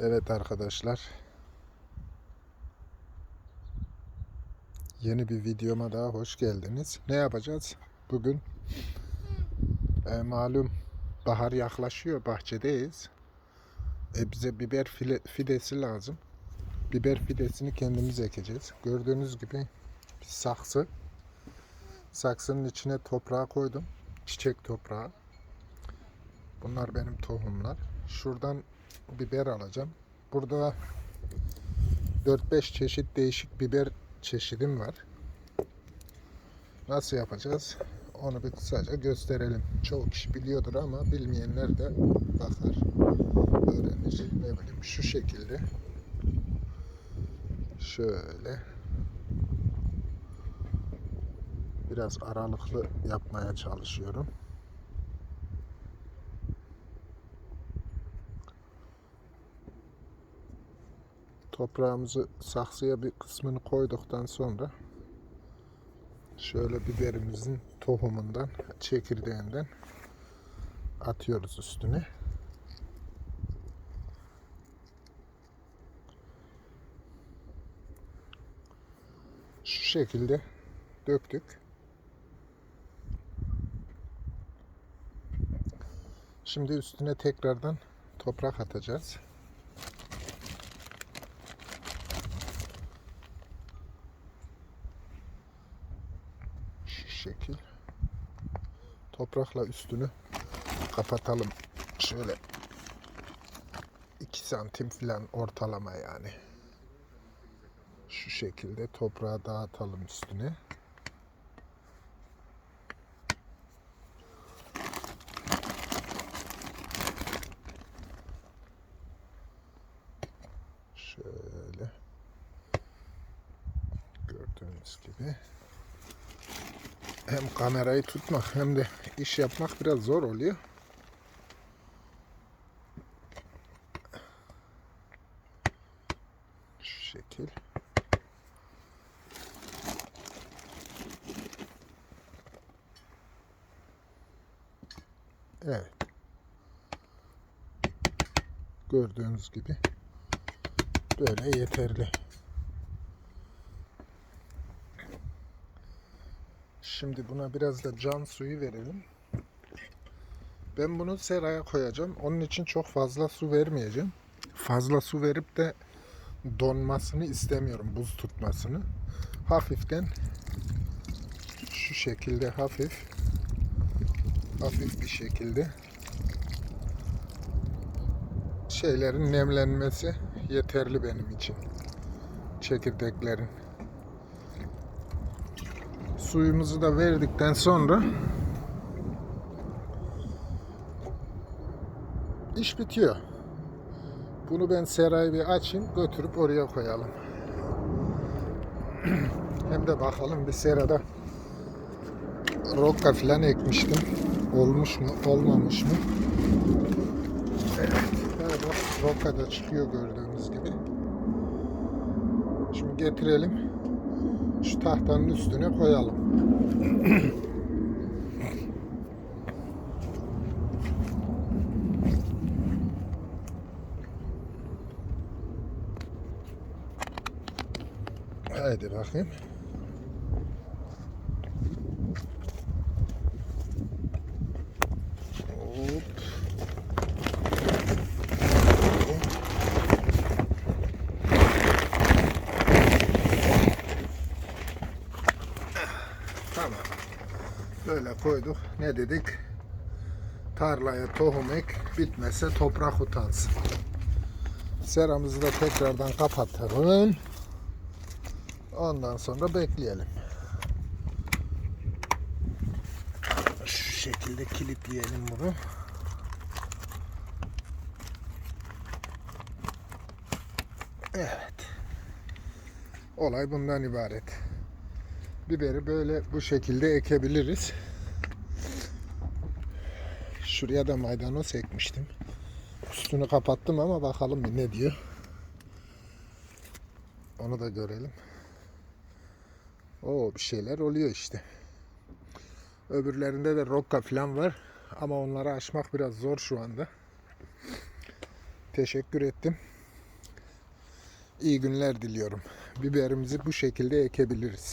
Evet arkadaşlar. Yeni bir videoma daha hoş geldiniz. Ne yapacağız? Bugün e, malum bahar yaklaşıyor. Bahçedeyiz. E, bize biber file, fidesi lazım. Biber fidesini kendimiz ekeceğiz. Gördüğünüz gibi bir saksı. Saksının içine toprağı koydum. Çiçek toprağı. Bunlar benim tohumlar. Şuradan biber alacağım. Burada 4-5 çeşit değişik biber çeşidim var. Nasıl yapacağız? Onu bir kısaca gösterelim. Çoğu kişi biliyordur ama bilmeyenler de bakar, öğrenir. Ne bileyim şu şekilde. Şöyle. Biraz aralıklı yapmaya çalışıyorum. Toprağımızı saksıya bir kısmını koyduktan sonra şöyle biberimizin tohumundan, çekirdeğinden atıyoruz üstüne. Şu şekilde döktük. Şimdi üstüne tekrardan toprak atacağız. şu şekil. Toprakla üstünü kapatalım. Şöyle 2 santim falan ortalama yani. Şu şekilde toprağı dağıtalım üstüne. Şöyle gördüğünüz gibi hem kamerayı tutmak hem de iş yapmak biraz zor oluyor. Şu şekil. Evet. Gördüğünüz gibi böyle yeterli. Şimdi buna biraz da can suyu verelim. Ben bunu seraya koyacağım. Onun için çok fazla su vermeyeceğim. Fazla su verip de donmasını istemiyorum, buz tutmasını. Hafiften şu şekilde hafif hafif bir şekilde şeylerin nemlenmesi yeterli benim için. Çekirdeklerin suyumuzu da verdikten sonra iş bitiyor. Bunu ben serayı bir açayım götürüp oraya koyalım. Hem de bakalım bir serada roka falan ekmiştim. Olmuş mu olmamış mı? Evet. evet roka da çıkıyor gördüğünüz gibi. Şimdi getirelim şu tahtanın üstüne koyalım. Haydi bakayım. Böyle koyduk. Ne dedik? Tarlaya tohum ek, bitmezse toprak utansın. Seramızı da tekrardan kapatalım. Ondan sonra bekleyelim. Şu şekilde kilitleyelim bunu. Evet. Olay bundan ibaret. Biberi böyle bu şekilde ekebiliriz. Şuraya da maydanoz ekmiştim. Üstünü kapattım ama bakalım bir ne diyor. Onu da görelim. O bir şeyler oluyor işte. Öbürlerinde de rokka falan var. Ama onları açmak biraz zor şu anda. Teşekkür ettim. İyi günler diliyorum. Biberimizi bu şekilde ekebiliriz.